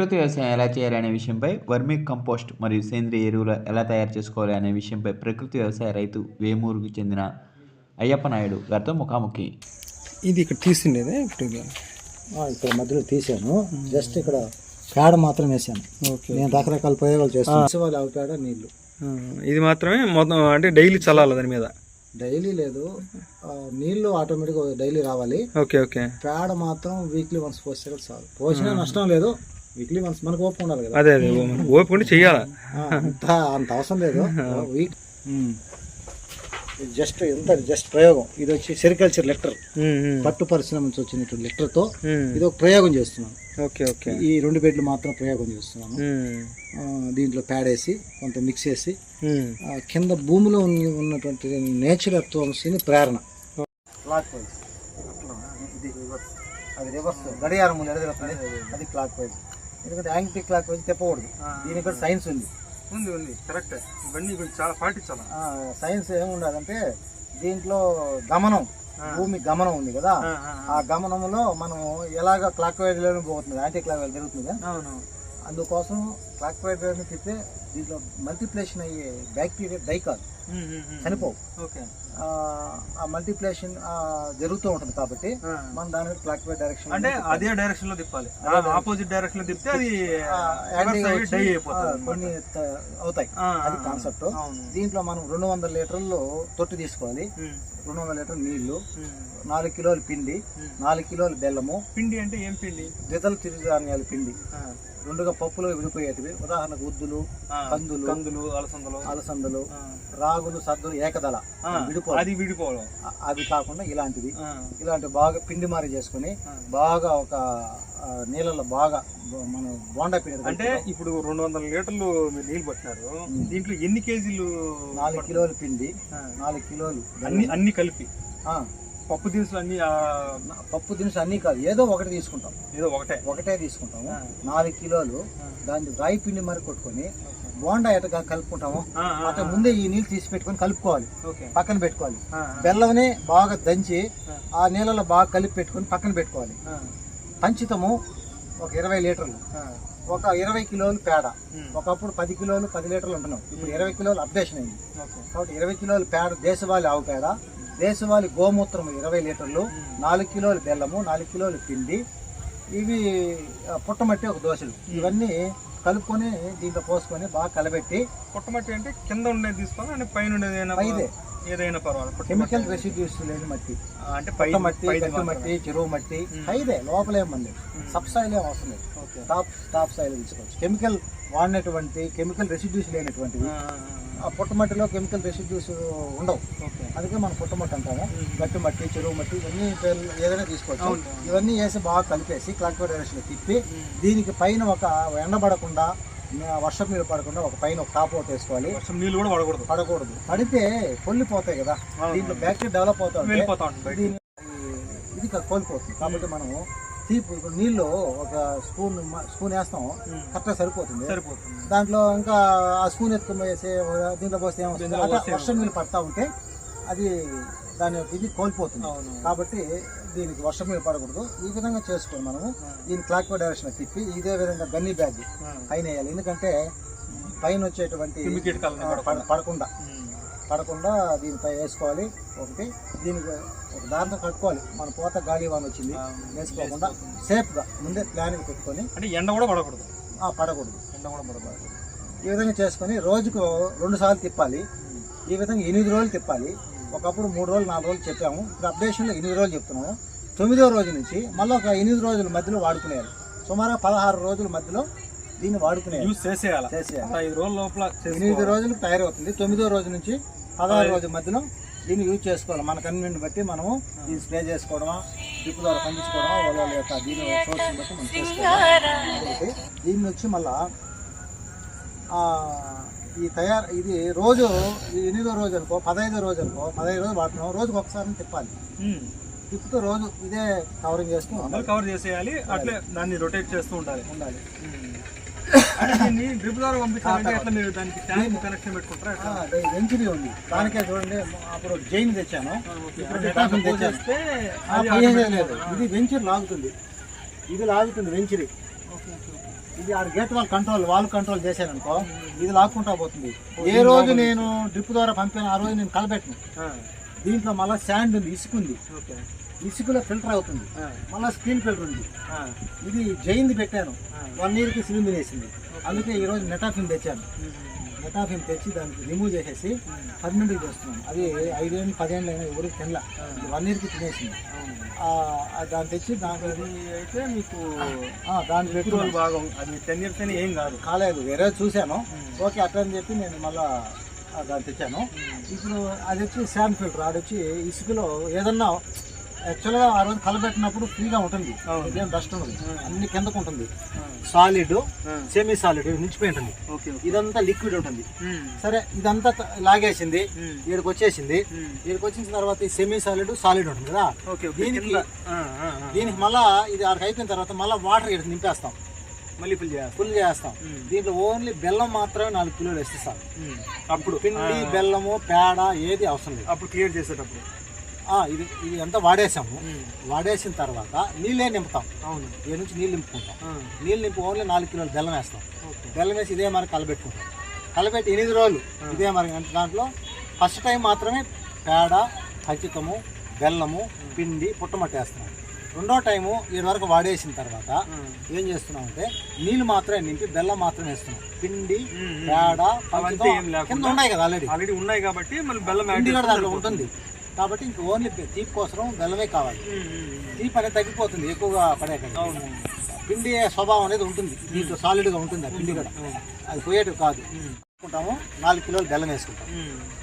ప్రకృతి వ్యవసాయం ఎలా చేయాలి అనే విషయంపై వర్మీ కంపోస్ట్ మరియు సేంద్రియ ఎరువులు ఎలా తయారు చేసుకోవాలి అనే విషయంపై ప్రకృతి వ్యవసాయ రైతు వేమూరుకు చెందిన అయ్యప్ప నాయుడు గారితో ముఖాముఖి. ఇది ఇక్కడ తీసిండేదే ఇప్పుడు ఇక్కడ మధ్యలో తీసాను జస్ట్ ఇక్కడ పేడ మాత్రం వేసాను ఓకే. నేను రకరకాల ప్రయోగాలు చేస్తాను. వాళ్ళు అవి పేడ నీళ్ళు. ఆ, ఇది మాత్రమే మొత్తం అంటే డైలీ చల్లాలి దాని మీద. డైలీ లేదు. నీళ్ళు ఆటోమేటిక్గా డైలీ రావాలి. Okay okay. పేడ మాత్రం వీక్లీ వన్స్ పోస్తే కూడా చాలు. పోసినా నష్టం లేదు. వీక్లీ వన్స్ మనకు ఓపిక ఉండాలి కదా. అదే అదే ఓపిక ఉండి చెయ్యాలా? అంత అంత అవసరం లేదు. వీక్ జస్ట్ ఎంత జస్ట్ ప్రయోగం. ఇది వచ్చి సెరికల్చర్ లెటర్ పట్టు పరిశ్రమ నుంచి వచ్చినటువంటి లెటర్తో ఉమ్. ఇది ఒక ప్రయోగం చేస్తున్నాను. Okay okay. ఈ రెండు బెడ్లు మాత్రం ప్రయోగం చేస్తున్నాను. దీంట్లో పేడేసి కొంత మిక్స్ చేసి కింద భూమిలో ఉన్న- ఉన్నటువంటి నేచర్ అత్వంశని ప్రేరణ. క్లాక్ వైజ్ అది రివర్స్ గడియారం అది క్లాక్ వైజ్ ఎందుకంటే యాంటీ క్లాక్ వైజ్ తిప్పకూడదు దీనికి కూడా సైన్స్ ఉంది. ఉంది ఉంది. కరెక్ట్. ఇవన్నీ కొంచెం చాలా పాటించాలా? సైన్స్ ఏముండదంటే దీంట్లో గమనం భూమి గమనం ఉంది కదా. ఆ గమనంలో మనం ఎలాగ క్లాక్ వైజ్లోనే పోతుంది యాంటీ క్లాక్ వైజ్ జరుగుతుంది? అందుకోసం క్లాక్ వైజ్ తిప్పితే దీంట్లో మల్టిప్లేషన్ అయ్యే బ్యాక్టీరియా డై కాదు చనిపోవు. ఓకే. ఆ, మల్టిప్లేషన్ జరుగుతూ ఉంటుంది కాబట్టి మనం దాని క్లాక్ వైజ్ డైరెక్షన్ అంటే అదే డైరెక్షన్లో తిప్పాలి. ఆపోజిట్ డైరెక్షన్లో తిప్పితే అది కొన్ని అవుతాయి. అది కాన్సెప్ట్ దీంట్లో మనం రెండు వందల లీటర్లు తొట్టి తీసుకోవాలి. రెండు వందల లీటర్లు నీళ్ళు. నాలుగు కిలోలు పిండి. నాలుగు కిలోలు బెల్లము. పిండి అంటే ఏం పిండి? ద్వితల తిరుధాన్యాల పిండి. రెండుగా పప్పులు విడిపోయేటివి ఉదాహరణకు ఉద్దులు కందులు కందులు అలసందలు. అలసందలు రాగులు సద్దులు ఏకదళ విడిపో అది విడిపోవడం. అ- అవి కాకుండా ఇలాంటివి ఇలాంటి బాగా పిండి మారి చేసుకుని. బాగా ఒక నీళ్ళలో బాగా మనం బోండా పిండి అంటే ఇప్పుడు రెండు వందల లీటర్లు మీరు నీళ్ళు పట్టినారు. దీంట్లో ఎన్ని కేజీలు నాలుగు కిలోలు పిండి నాలుగు కిలోలు అన్ని అన్ని కలిపి. పప్పు దినుసులు అన్ని పప్పు దినుసు అన్నీ కాదు. ఏదో ఒకటి తీసుకుంటాం. ఏదో ఒకటే. ఒకటే తీసుకుంటాము. నాలుగు కిలోలు. దాన్ని రాయి పిండి మరి కొట్టుకొని బోండా ఎటగా కలుపుకుంటాము అట్లా ముందే ఈ నీళ్ళు తీసి పెట్టుకొని కలుపుకోవాలి. పక్కన పెట్టుకోవాలి. బెల్లంని బాగా దంచి ఆ. నీళ్ళలో బాగా కలిపి పెట్టుకొని పక్కన పెట్టుకోవాలి. పంచితము ఒక ఇరవై లీటర్లు. ఒక ఇరవై కిలోలు పేడ. ఒకప్పుడు పది కిలోలు పది లీటర్లు ఉంటున్నాం. ఇప్పుడు ఇరవై కిలోలు అప్డేషన్ అయింది. కాబట్టి ఇరవై కిలోలు పేడ దేశవాళి ఆవు పేడ దేశవాళి గోమూత్రం ఇరవై లీటర్లు నాలుగు కిలోలు బెల్లము నాలుగు కిలోలు పిండి ఇవి పుట్టమట్టి ఒక దోశలు. ఇవన్నీ కలుపుకొని దీంట్లో పోసుకొని బాగా కలబెట్టి పుట్టమట్టి అంటే కింద ఉండేది తీసుకోవాలి? అంటే పైన ఉండేది ఏదైనా. ఏదైనా పర్వాలేదు. కెమికల్ రెసిడ్యూస్ లేని మట్టి. అంటే పై మట్టి గట్టి మట్టి చెరువు మట్టి పైదే లోపలే మంది సబ్ సాయిల్ ఏం అవసరం లేదు. ఓకే. టాప్ టాప్ సాయిల్ తీసుకోవచ్చు. కెమికల్ వాడినటువంటి కెమికల్ రెసిడ్యూస్ లేనటువంటివి ఆ, పుట్టమట్టిలో కెమికల్ రెసిడ్యూస్ ఉండవు. అందుకే మనం పుట్టమట్టి అంటాము. గట్టి మట్టి చెరువు మట్టి ఇవన్నీ పేర్లు ఏదైనా తీసుకోవచ్చు. ఇవన్నీ వేసి బాగా కలిపేసి క్లాక్ డైరెక్షన్ తిప్పి దీనికి పైన ఒక ఎండబడకుండా వర్షం నీళ్ళు పడకుండా ఒక పైన ఒక టాప్ ఒకటి వేసుకోవాలి. వర్షం నీళ్ళు కూడా పడకూడదు. పడకూడదు. పడితే పొల్లిపోతాయి కదా. దీంట్లో బ్యాక్టీరియా డెవలప్ దీని ఇది కోల్పోతుంది. కాబట్టి మనము తీపి ఇప్పుడు నీళ్ళు ఒక స్పూన్ స్పూన్ వేస్తాం. కరెక్ట్గా సరిపోతుంది. సరిపోతుంది. దాంట్లో ఇంకా ఆ స్పూన్ ఎత్తుకుని వేసి దీంట్లో పోస్తే ఏమవుతుంది అట్లా వర్షం నీళ్ళు పడతా ఉంటే అది దాని యొక్క ఇది కోల్పోతుంది. కాబట్టి దీనికి వర్షం నీళ్ళు పడకూడదు. ఈ విధంగా చేసుకొని మనము దీని క్లాక్ డైరెక్షన్ తిప్పి ఇదే విధంగా గన్నీ బ్యాగ్ పైన వేయాలి. ఎందుకంటే పైన వచ్చేటువంటి పడకుండా. పడకుండా దీనిపై వేసుకోవాలి. ఒకటి దీనికి ఒక దాంతో కట్టుకోవాలి. మన పోత గాలి వాన వచ్చింది. వేసుకోకుండా సేఫ్గా ముందే ప్లానింగ్ పెట్టుకొని అంటే ఎండ కూడా పడకూడదు. ఆ, పడకూడదు. ఎండ కూడా పడకూడదు. ఈ విధంగా చేసుకొని రోజుకు రెండు సార్లు తిప్పాలి. ఈ విధంగా ఎనిమిది రోజులు తిప్పాలి. ఒకప్పుడు మూడు రోజులు నాలుగు రోజులు చెప్పాము. ఇప్పుడు అప్డేషన్లో ఎనిమిది రోజులు చెప్తున్నాము. తొమ్మిదో రోజు నుంచి మళ్ళీ ఒక ఎనిమిది రోజుల మధ్యలో వాడుకునేయాలి. సుమారు పదహారు రోజుల మధ్యలో దీన్ని వాడుకునేయాలి. యూజ్ చేసేయాలి. చేసేయాలి. ఐదు రోజుల లోపల ఎనిమిది. రోజులకు తయారవుతుంది. తొమ్మిదో రోజు నుంచి పదహారు రోజుల మధ్యలో దీన్ని యూజ్ చేసుకోవాలి. మన కన్వీనియన్ బట్టి మనము దీన్ని స్ప్రే చేసుకోవడమా డ్రిప్ ద్వారా పండించుకోవడమా వాళ్ళ యొక్క దీని సోర్స్ని బట్టి మనం చేసుకోవాలి. దీన్ని వచ్చి మళ్ళా ఆ, ఈ తయారు ఇది రోజు ఎనిమిదో రోజు అనుకో పదహైదో రోజు అనుకో పదహైదు రోజులు వాడుతున్నాం. రోజుకి ఒకసారి తిప్పాలి. తిప్పుతూ రోజు ఇదే కవరింగ్ చేస్తూ కవర్ చేసేయాలి అట్లే దాన్ని రొటేట్ చేస్తూ ఉండాలి. ఉండాలి. వెంచరీ ఉంది. దానికే చూడండి అప్పుడు జైన్ తెచ్చాను. ఇప్పుడు ఆ, లేదు. ఇది వెంచర్ లాగుతుంది. ఇది లాగుతుంది వెంచరీ. ఇది ఆడ gate valve control valve control చేశాననుకో ఇది లాక్కుంటా పోతుంది. ఏ రోజు నేను డ్రిప్ ద్వారా పంపాను ఆ రోజు నేను కలబెట్టను ఆ, దీంట్లో మళ్ళీ శాండ్ ఉంది ఇసుక ఉంది ఓకే. ఇసుకలో ఫిల్టర్ అవుతుంది. మళ్ళీ స్క్రీన్ ఫిల్టర్ ఉంది. ఇది జైన్ది పెట్టాను. వన్ ఇయర్కి సిలిండర్ వేసింది. అందుకే ఈరోజు నెటాఫిన్ తెచ్చాను. నెటాఫిన్ తెచ్చి దానికి రిమూవ్ చేసేసి పర్మనెంట్గా చేస్తున్నాను అది ఐదేళ్ళు పదేళ్ళు అయినా ఎవరికి తినలా. వన్ ఇయర్కి తినేసింది. దాన్ని తెచ్చి దాంట్లో ఇది అయితే మీకు రోజులు బాగా ఉంది. అది టెన్ ఇయర్స్ అయినా ఏం కాదు. కాలేదు. వేరే చూశాను. ఓకే అట్లా అని చెప్పి నేను మళ్ళా దాన్ని తెచ్చాను. ఇప్పుడు అది వచ్చి శాండ్ ఫిల్టర్. అది వచ్చి ఇసుకలో ఏదన్నా యాక్చువల్గా ఆ రోజు కలబెట్టినప్పుడు ఫ్రీగా ఉంటుంది. డస్ట్ ఉండదు. అన్ని కిందకు ఉంటుంది. సాలిడ్ సెమీ సాలిడ్ నిలిచిపోయి ఉంటుంది. ఇదంతా లిక్విడ్ ఉంటుంది. సరే ఇదంతా లాగేసింది. వీడికి వచ్చేసింది. వీడికి వచ్చిన తర్వాత ఈ సెమీ సాలిడ్ సాలిడ్ ఉంటుంది కదా? దీనికి-. దీనికి మళ్ళా ఇది ఆడికి అయిపోయిన తర్వాత మళ్ళీ వాటర్ ఇక్కడ నింపేస్తాం. మళ్ళీ ఫిల్ చేయాలి ఫుల్ చేస్తాం. దీంట్లో ఓన్లీ బెల్లం మాత్రమే నాలుగు కిలోలు వేస్తాం ఉమ్. అప్పుడు. పిండి బెల్లము పేడ ఏది అవసరం లేదు. అప్పుడు క్లియర్ చేసేటప్పుడు. ఇది ఇది అంతా వాడేసాము. వాడేసిన తర్వాత నీళ్ళే నింపుతాం. అవును. ఈ నుంచి నీళ్ళు నింపుకుంటాం. నీళ్ళు నింపి ఓన్లీ నాలుగు కిలోలు బెల్లం వేస్తాం. బెల్లం వేసి ఇదే మరి కలబెట్టుకుంటాం కలబెట్టి ఎనిమిది రోజులు ఇదే మరి అంటే దాంట్లో ఫస్ట్ టైం మాత్రమే పేడ ఖచ్చితము బెల్లము పిండి పుట్టమట్టి వేస్తున్నాం. రెండో టైము ఈ వరకు వాడేసిన తర్వాత ఏం చేస్తున్నాం అంటే నీళ్ళు మాత్రమే నింపి బెల్లం మాత్రమే వేస్తున్నాం. పిండి. పేడ? కింద ఉన్నాయి కదా ఆల్రెడీ ఆల్రెడీ ఉన్నాయి కాబట్టి మళ్ళీ బెల్లం. ఉంటుంది. కాబట్టి ఇంక ఓన్లీ తీపి కోసం బెల్లమే కావాలి. తీపి అనేది తగ్గిపోతుంది ఎక్కువగా పడే పిండి స్వభావం అనేది ఉంటుంది దీంట్లో సాలిడ్గా ఉంటుంది ఆ పిండి కూడా. అది పోయేటివి కాదు. వేసుకుంటాము నాలుగు కిలోలు బెల్లం వేసుకుంటాం.